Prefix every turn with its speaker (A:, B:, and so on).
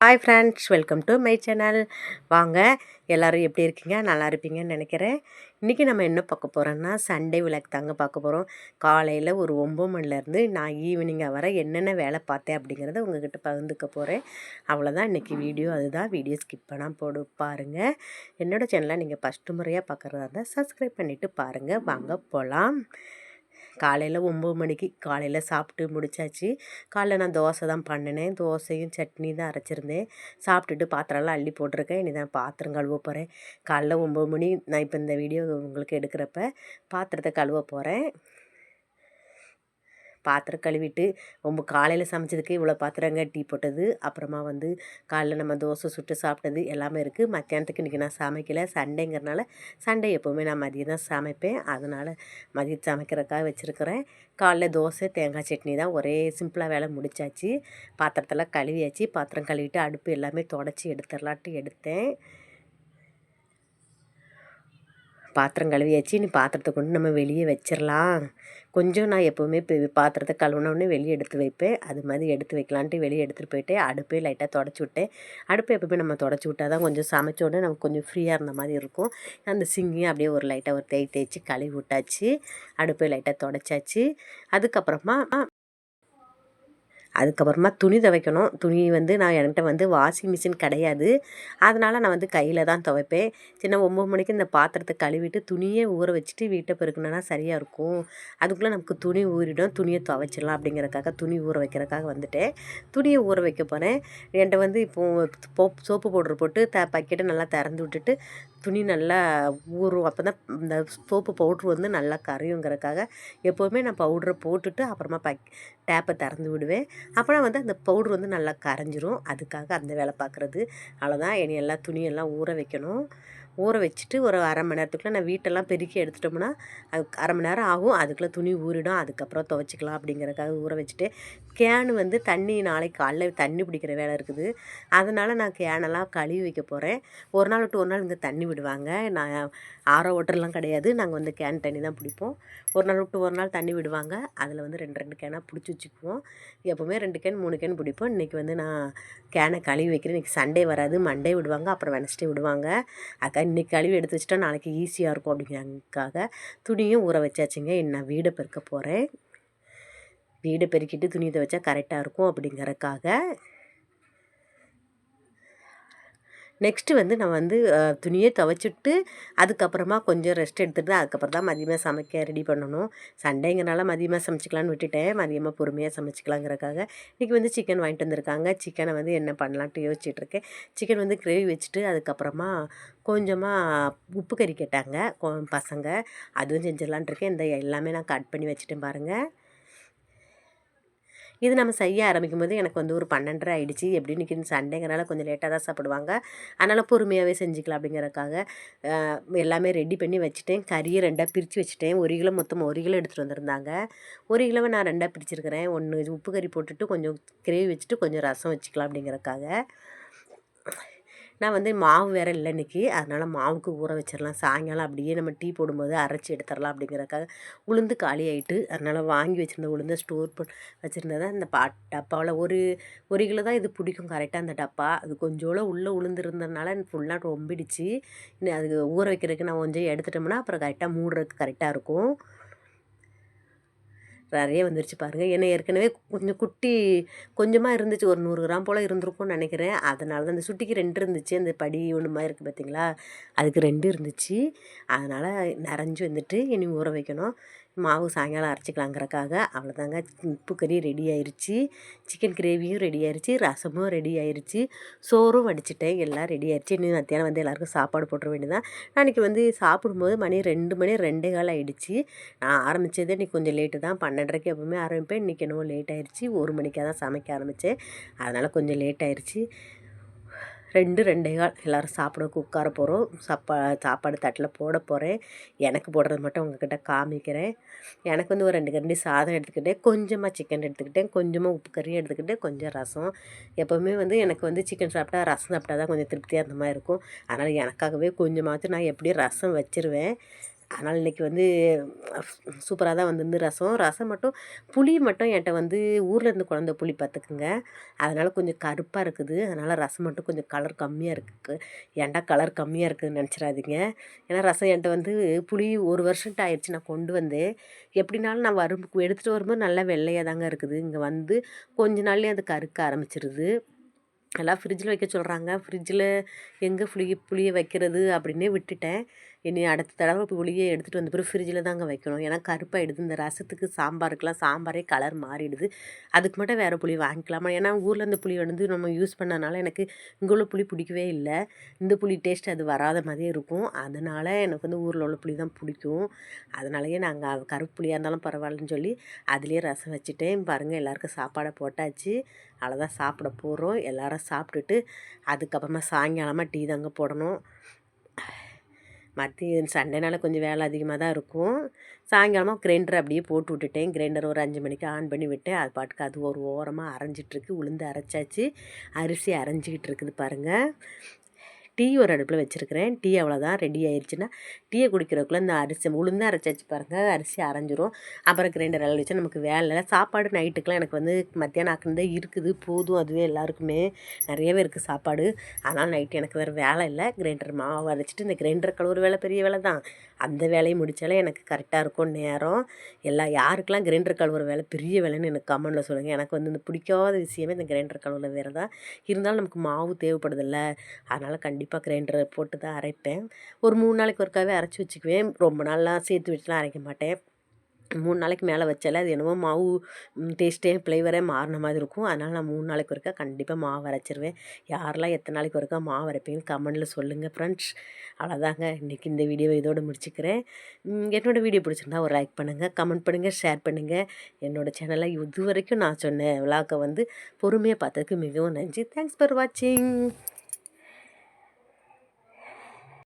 A: Hi friends welcome to my channel வாங்க எல்லோரும் எப்படி இருக்கீங்க? நல்லா இருப்பீங்கன்னு நினைக்கிறேன். இன்றைக்கி நம்ம என்ன பார்க்க போகிறோன்னா சண்டே விளக்கு தாங்க பார்க்க போகிறோம் காலையில் ஒரு ஒம்பது மணிலேருந்து நான் ஈவினிங்காக வர என்னென்ன வேலை பார்த்தேன் அப்படிங்கிறத உங்ககிட்ட பகிர்ந்துக்க போகிறேன் அவ்வளோதான் இன்றைக்கி வீடியோ அதுதான். வீடியோ ஸ்கிப் பண்ணால் போடு பாருங்கள் என்னோடய சேனலை நீங்கள் ஃபஸ்ட்டு முறையாக பார்க்குறதா இருந்தால் சப்ஸ்கிரைப் பண்ணிவிட்டு பாருங்கள் வாங்க போகலாம் காலையில் ஒம்பது மணிக்கு காலையில் சாப்பிட்டு முடிச்சாச்சு. காலைல நான் தோசை தான் பண்ணினேன். தோசையும் சட்னி தான் அரைச்சிருந்தேன். சாப்பிட்டுட்டு பாத்திரம்லாம் அள்ளி போட்டிருக்கேன். இனி தான் பாத்திரம் கழுவ போகிறேன் காலைல ஒம்பது மணி நான் இப்போ இந்த வீடியோ உங்களுக்கு எடுக்கிறப்ப பாத்திரத்தை கழுவ போகிறேன் பாத்திரம் கழுவிட்டு ரொம்ப காலையில் சமைச்சதுக்கு இவ்வளோ பாத்திரங்க டீ போட்டது அப்புறமா வந்து காலைல நம்ம தோசை சுட்டு சாப்பிட்டது எல்லாமே இருக்குது மத்தியானத்துக்கு இன்றைக்கி நான் சமைக்கலை. சண்டேங்கிறனால சண்டே எப்போவுமே நான் மதியம் தான் சமைப்பேன். அதனால் மதியம் சமைக்கிறக்காக வச்சுருக்கிறேன். காலைல தோசை தேங்காய் சட்னி தான் ஒரே சிம்பிளாக வேலை முடிச்சாச்சு. பாத்திரத்தெல்லாம் கழுவியாச்சு. பாத்திரம் கழுவிட்டு அடுப்பு எல்லாமே தொடச்சி எடுத்துடலான்ட்டு எடுத்தேன். பாத்திரம் கழுவியாச்சு. நீ பாத்திரத்தை கொண்டு நம்ம வெளியே வச்சிடலாம் கொஞ்சம் நான் எப்போவுமே இப்போ பாத்திரத்தை கழுவுனோடனே வெளியே எடுத்து வைப்பேன். அது மாதிரி எடுத்து வைக்கலான்ட்டு வெளியே எடுத்துகிட்டு போயிட்டு அடுப்பே லைட்டாக தொடச்சி விட்டேன். அடுப்பை எப்போவுமே நம்ம தொடச்சி விட்டால் தான் கொஞ்சம் சமைச்ச உடனே நமக்கு கொஞ்சம் ஃப்ரீயாக இருந்த மாதிரி இருக்கும். அந்த சிங்கியும் அப்படியே ஒரு லைட்டாக ஒரு தேய் தேய்ச்சி கழுவி விட்டாச்சு. அடுப்பை லைட்டாக தொடச்சாச்சு. அதுக்கப்புறமா அதுக்கப்புறமா துணி துவைக்கணும். துணி வந்து நான் என்கிட்ட வந்து வாஷிங் மிஷின் கிடையாது. அதனால் நான் வந்து கையில் தான் துவைப்பேன். சின்ன ஒம்பது மணிக்கு இந்த பாத்திரத்தை கழுவிட்டு துணியே ஊற வச்சுட்டு வீட்டை பெருக்கணுன்னா சரியாக இருக்கும். அதுக்குள்ளே நமக்கு துணி ஊறிடும். துணியை துவைச்சிடலாம் அப்படிங்கிறக்காக துணி ஊற வைக்கிறக்காக வந்துட்டேன். துணியை ஊற வைக்க போகிறேன் என்கிட்ட வந்து இப்போது சோப்பு பவுட்ரு போட்டு த பக்கெட்டை நல்லா திறந்து விட்டுட்டு துணி நல்லா ஊறும். அப்போ தான் இந்த சோப்பு பவுட்ரு வந்து நல்லா கரையுங்கிறக்காக எப்போவுமே நான் பவுட்ரை போட்டுட்டு அப்புறமா பக் டேப்பை திறந்து விடுவேன். அப்புறம் வந்து அந்த பவுட்ரு வந்து நல்லா கரைஞ்சிரும். அதுக்காக அந்த வேலை பார்க்குறது. அவ்வளோதான் இனி எல்லாம் துணியெல்லாம் ஊற வைக்கணும். ஊற வச்சுட்டு ஒரு அரை மணி நேரத்துக்குள்ளே நான் வீட்டெல்லாம் பெருக்கி எடுத்துட்டோம்னா அது அரை மணி நேரம் ஆகும். அதுக்குள்ளே துணி ஊறிடும். அதுக்கப்புறம் துவைச்சிக்கலாம் அப்படிங்கிறக்காக ஊற வச்சுட்டு கேனு வந்து தண்ணி நாளைக்கு காலைல தண்ணி பிடிக்கிற வேலை இருக்குது. அதனால் நான் கேனெல்லாம் கழுவி வைக்க போகிறேன் ஒரு நாள் விட்டு ஒரு நாள் இங்கே தண்ணி விடுவாங்க. நான் ஆரோ ஓட்டர்லாம் கிடையாது. நாங்கள் வந்து கேன் தண்ணி தான் பிடிப்போம். ஒரு நாள் விட்டு ஒரு நாள் தண்ணி விடுவாங்க. அதில் வந்து ரெண்டு ரெண்டு கேனாக பிடிச்சி வச்சுக்குவோம். எப்போவுமே ரெண்டு கேன் மூணு கேன் பிடிப்போம். இன்றைக்கி வந்து நான் கேனை கழுவி வைக்கிறேன். இன்றைக்கி சண்டே வராது. மண்டே விடுவாங்க. அப்புறம் வெனஸ்டே விடுவாங்க. அக்கா இன்றைக்கி கழுவி எடுத்து வச்சுட்டா நாளைக்கு ஈஸியாக இருக்கும் அப்படிங்கிறதுக்காக துணியும் ஊற வச்சாச்சுங்க. நான் வீடை பெருக்க போகிறேன் வீடை பெருக்கிட்டு துணி துவைச்சா கரெக்டாக இருக்கும் அப்படிங்கிறக்காக நெக்ஸ்ட்டு வந்து நான் வந்து துணியை துவைச்சிட்டு அதுக்கப்புறமா கொஞ்சம் ரெஸ்ட் எடுத்துகிட்டு அதுக்கப்புறம் தான் மதியமாக சமைக்க ரெடி பண்ணணும். சண்டேங்கிறனால மதியமாக சமைச்சிக்கலான்னு விட்டுட்டேன். மதியமாக பொறுமையாக சமைச்சிக்கலாங்கிறக்காக இன்றைக்கி வந்து சிக்கன் வாங்கிட்டு வந்திருக்காங்க. சிக்கனை வந்து என்ன பண்ணலான்ட்டு யோசிச்சுட்ருக்கேன். சிக்கன் வந்து கிரேவி வச்சுட்டு அதுக்கப்புறமா கொஞ்சமாக உப்பு கறி கேட்டாங்க. பசங்க. அதுவும் செஞ்சிடலான்ட்டு இருக்கேன் இந்த எல்லாமே நான் கட் பண்ணி வச்சுட்டேன் பாருங்கள் இது நம்ம செய்ய ஆரம்பிக்கும் போது எனக்கு வந்து ஒரு பன்னெண்டரை ஆகிடுச்சி எப்படி இன்றைக்கி சண்டேங்கிறனால கொஞ்சம் லேட்டாக தான் சாப்பிடுவாங்க. அதனால் பொறுமையாகவே செஞ்சுக்கலாம் அப்படிங்கிறக்காக எல்லாமே ரெடி பண்ணி வச்சுட்டேன். கறியை ரெண்டாக பிரித்து வச்சுட்டேன். ஒரு கிலோ மொத்தம் ஒரு கிலோ எடுத்துகிட்டு வந்திருந்தாங்க. ஒரு கிலோவை நான் ரெண்டாக பிரிச்சிருக்கிறேன். ஒன்று உப்பு கறி போட்டுட்டு கொஞ்சம் கிரேவி வச்சுட்டு கொஞ்சம் ரசம் வச்சுக்கலாம் அப்படிங்கிறக்காக நான் வந்து மாவு வேறு இல்லை இன்றைக்கி அதனால் மாவுக்கு ஊற வச்சிடலாம். சாயங்காலம் அப்படியே நம்ம டீ போடும்போது அரைச்சி எடுத்துடலாம் அப்படிங்கிறக்காக உளுந்து காலி ஆகிட்டு அதனால் வாங்கி வச்சுருந்த உளுந்தை ஸ்டோர் பண்ணி வச்சுருந்ததை அந்த பா டப்பாவில் ஒரு ஒரு கிலோ தான் இது பிடிக்கும். கரெக்டாக அந்த டப்பா. அது கொஞ்சோட உள்ளே உளுந்துருந்ததுனால ஃபுல்லாக ரொம்பிடுச்சு. இன்னும் அதுக்கு ஊற வைக்கிறதுக்கு நான் கொஞ்சம் எடுத்துட்டோம்னா அப்புறம் கரெக்டாக மூடுறதுக்கு கரெக்டாக இருக்கும். நிறைய வந்துருச்சு பாருங்கள் ஏன்னா ஏற்கனவே கொஞ்சம் குட்டி கொஞ்சமாக இருந்துச்சு. ஒரு நூறு கிராம் போல் இருந்திருக்கும்னு நினைக்கிறேன். அதனால தான் அந்த சுட்டிக்கு ரெண்டு இருந்துச்சு. அந்த படி ஒன்று மாதிரி இருக்குது பார்த்தீங்களா அதுக்கு ரெண்டு இருந்துச்சு. அதனால் நிறைஞ்சு வந்துட்டு இனி ஊற வைக்கணும். மாவு சாயங்காலம் அரைச்சிக்கலாங்கிறக்காக அவ்வளோதாங்க. உப்பு கறி ரெடி ஆயிடுச்சு சிக்கன் கிரேவியும் ரெடி ஆயிடுச்சு ரசமும் ரெடி ஆயிடுச்சு சோறும் வடிச்சிட்டேன். எல்லாம் ரெடி ஆயிடுச்சு இன்னும் மத்தியானம் வந்து எல்லாருக்கும் சாப்பாடு போட்டுற வேண்டியதான் அன்றைக்கி வந்து சாப்பிடும்போது மணி ரெண்டு மணி ரெண்டே கால் ஆகிடுச்சு நான் ஆரம்பித்ததே இன்றைக்கி கொஞ்சம் லேட்டு தான். பன்னெண்டரைக்கு எப்பவுமே ஆரம்பிப்பேன். இன்றைக்கி என்னவோ லேட் ஆயிடுச்சு ஒரு மணிக்காக தான் சமைக்க ஆரம்பித்தேன் அதனால் கொஞ்சம் லேட் ஆயிடுச்சு ரெண்டு ரெண்டே கால். எல்லோரும் சாப்பிடக்கு உட்கார போகிறோம் சாப்பா சாப்பாடு தட்டில் போட போகிறேன் எனக்கு போடுறது மட்டும் உங்ககிட்ட காமிக்கிறேன். எனக்கு வந்து ஒரு ரெண்டு கரண்டி சாதம் எடுத்துக்கிட்டேன். கொஞ்சமாக சிக்கன் எடுத்துக்கிட்டேன். கொஞ்சமாக உப்பு கறியும் எடுத்துக்கிட்டேன். கொஞ்சம் ரசம். எப்போவுமே வந்து எனக்கு வந்து சிக்கன் சாப்பிட்டா ரசம் சாப்பிட்டா தான் கொஞ்சம் திருப்தியாக இருந்த மாதிரி இருக்கும். அதனால் எனக்காகவே கொஞ்சமாச்சும் நான் எப்படியும் ரசம் வச்சுருவேன். அதனால் இன்றைக்கி வந்து சூப்பராக தான் வந்திருந்து ரசம். ரசம் மட்டும் புளி மட்டும் என்கிட்ட வந்து ஊர்லேருந்து குழந்த புளி பார்த்துக்குங்க அதனால் கொஞ்சம் கருப்பாக இருக்குது. அதனால் ரசம் மட்டும் கொஞ்சம் கலர் கம்மியாக இருக்குது ஏன்டா கலர் கம்மியாக இருக்குதுன்னு நினச்சிடாதீங்க. ஏன்னா ரசம் என்கிட்ட வந்து புளி ஒரு வருஷம்ட்டு ஆயிடுச்சு நான் கொண்டு வந்தேன். எப்படினாலும் நான் வரும் எடுத்துகிட்டு வரும்போது நல்லா வெள்ளையாக தாங்க இருக்குது. இங்கே வந்து கொஞ்ச நாள்லேயே அது கருக்க ஆரம்பிச்சிருது. எல்லாம் ஃப்ரிட்ஜில் வைக்க சொல்கிறாங்க ஃப்ரிட்ஜில் எங்கே புளி புளியை வைக்கிறது அப்படின்னே விட்டுட்டேன். இனி அடுத்த தடவை புளியை எடுத்துகிட்டு வந்த பிறகு ஃப்ரிட்ஜில் தாங்க வைக்கணும். ஏன்னா கருப்பாயிடுது. இந்த ரசத்துக்கு சாம்பாருக்கெலாம் சாம்பாரே கலர் மாறிடுது. அதுக்கு மட்டும் வேறு புளி வாங்கிக்கலாமா? ஏன்னா ஊரில் இந்த புளி வந்து நம்ம யூஸ் பண்ணனால எனக்கு இங்கே உள்ள புளி பிடிக்கவே இல்லை. இந்த புளி டேஸ்ட் அது வராத மாதிரியே இருக்கும். அதனால் எனக்கு வந்து ஊரில் உள்ள புளி தான் பிடிக்கும். அதனாலேயே நாங்கள் கருப்பு புளியாக இருந்தாலும் பரவாயில்லன்னு சொல்லி அதுலேயே ரசம் வச்சுட்டேன். பாருங்கள் எல்லாருக்கும் சாப்பாடை போட்டாச்சு. அவ்வளோதான் சாப்பிட போகிறோம் எல்லோரும் சாப்பிட்டுட்டு அதுக்கப்புறமா சாயங்காலமாக டீ தாங்க போடணும். மத்திய சண்டைனால கொஞ்சம் வேலை அதிகமாக தான் இருக்கும். சாயங்காலமாக கிரைண்டர் அப்படியே போட்டு விட்டுட்டேன். கிரைண்டர் ஒரு அஞ்சு மணிக்கு ஆன் பண்ணி விட்டேன். அது பாட்டுக்கு அது ஒரு ஓரமாக அரைஞ்சிட்ருக்கு உளுந்து அரைச்சாச்சு. அரிசி அரைஞ்சிக்கிட்டு இருக்குது பாருங்கள் டீ ஒரு அடுப்பில் வச்சுருக்கிறேன். டீ அவ்வளோதான். ரெடி ஆயிடுச்சுன்னா டீயை குடிக்கிறதுக்குள்ளே இந்த அரிசி உளுந்து அரைச்சாச்சு பாருங்கள் அரிசி அரைஞ்சிரும். அப்புறம் கிரைண்டர் எல்லாம் வச்சா நமக்கு வேலை இல்லை. சாப்பாடு நைட்டுக்கெலாம் எனக்கு வந்து மத்தியானம் ஆக்குனதே இருக்குது. போதும் அதுவே எல்லாருக்குமே. நிறையவே இருக்குது சாப்பாடு. அதனால் நைட்டு எனக்கு வேறு வேலை இல்லை. கிரைண்டர் மாவு அரைச்சிட்டு இந்த கிரைண்டர் கழுவுற வேலை பெரிய வேலை தான். அந்த வேலையை முடித்தாலே எனக்கு கரெக்டாக இருக்கும் நேரம். எல்லா யாருக்கெல்லாம் கிரைண்டர் கழுவுற வேலை பெரிய வேலைன்னு எனக்கு கமெண்டில் சொல்லுங்கள் எனக்கு வந்து இந்த பிடிக்காத விஷயமே இந்த கிரைண்டர் கழுவுற வேலை தான். இருந்தாலும் நமக்கு மாவு தேவைப்படுதில்ல. அதனால் கண்டிப்பாக கிரைண்டரை போட்டு தான் அரைப்பேன். ஒரு மூணு நாளைக்கு ஒருக்காவே அரைச்சி வச்சுக்குவேன். ரொம்ப நாளாக சேர்த்து வச்சுலாம் அரைக்க மாட்டேன். மூணு நாளைக்கு மேலே வச்சாலே அது என்னமோ மாவு டேஸ்ட்டே ஃப்ளேவரே மாறின மாதிரி இருக்கும். அதனால் நான் மூணு நாளைக்கு ஒருக்கா கண்டிப்பாக மாவு அரைச்சிருவேன். யாரெல்லாம் எத்தனை நாளைக்கு ஒருக்கா மாவு அரைப்பீங்கன்னு கமெண்டில் சொல்லுங்கள் ஃப்ரெண்ட்ஸ் அவ்வளோதாங்க இன்றைக்கி இந்த வீடியோவை இதோடு முடிச்சுக்கிறேன். என்னோடய வீடியோ பிடிச்சிருந்தா ஒரு லைக் பண்ணுங்கள் கமெண்ட் பண்ணுங்கள் ஷேர் பண்ணுங்கள் என்னோடய சேனலை இது வரைக்கும் நான் சொன்னேன் விழாக்கை வந்து பொறுமையாக பார்த்ததுக்கு மிகவும் நன்றி. தேங்க்ஸ் ஃபார் வாட்சிங்